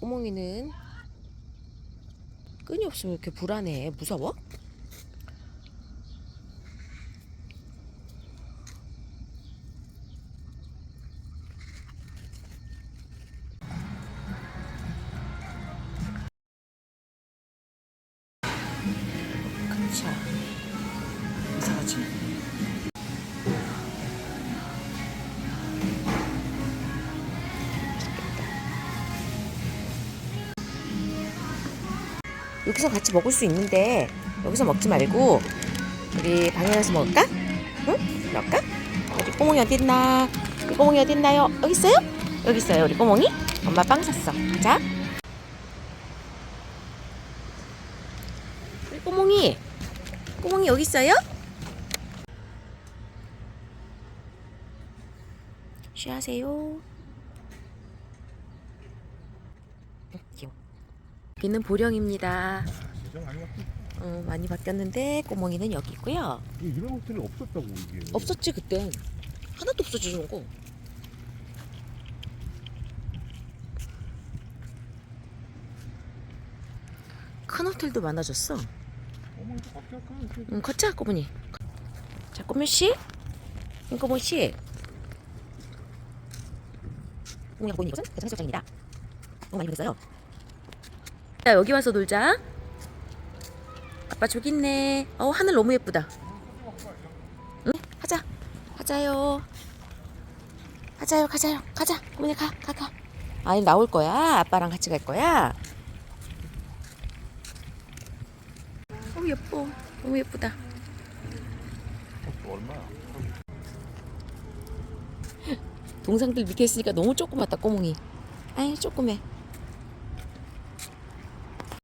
꼬몽이는 끈이 없으면 이렇게 불안해. 무서워? 그쵸. 여기서 같이 먹을 수 있는데 여기서 먹지 말고 우리 방에 가서 먹을까? 응? 그럴까? 우리 꼬몽이 어딨나? 우리 꼬몽이 어딨나요? 여기 있어요? 여기 있어요 우리 꼬몽이? 엄마 빵 샀어 자 우리 꼬몽이 꼬몽이 여기 있어요? 쉬하세요 귀여워 여기는 보령입니다? 어, 많이 바뀌었는데 꼬몽이는 여기 있고요. 이런 호텔이 없었다고 이게. 없었지 그땐 하나도 없었지 이런 거. 큰 호텔도 많아졌어. 어머 이거. 응, 걷자 꼬문이. 자 꼬문 씨, 응, 꼬문 씨. 꼬문이가 보이는 이곳은 대전해수욕장입니다. 너무 많이 변했어요. 자 여기 와서 놀자. 아빠 저기 있네. 어 하늘 너무 예쁘다. 응? 하자. 하자요. 하자요. 가자요. 가자. 꼬문이 가. 가 가. 아니 나올 거야. 아빠랑 같이 갈 거야. 너무 예뻐. 너무 예쁘다. 동상들 밑에 있으니까 너무 조그맣다 꼬몽이 아이 조그매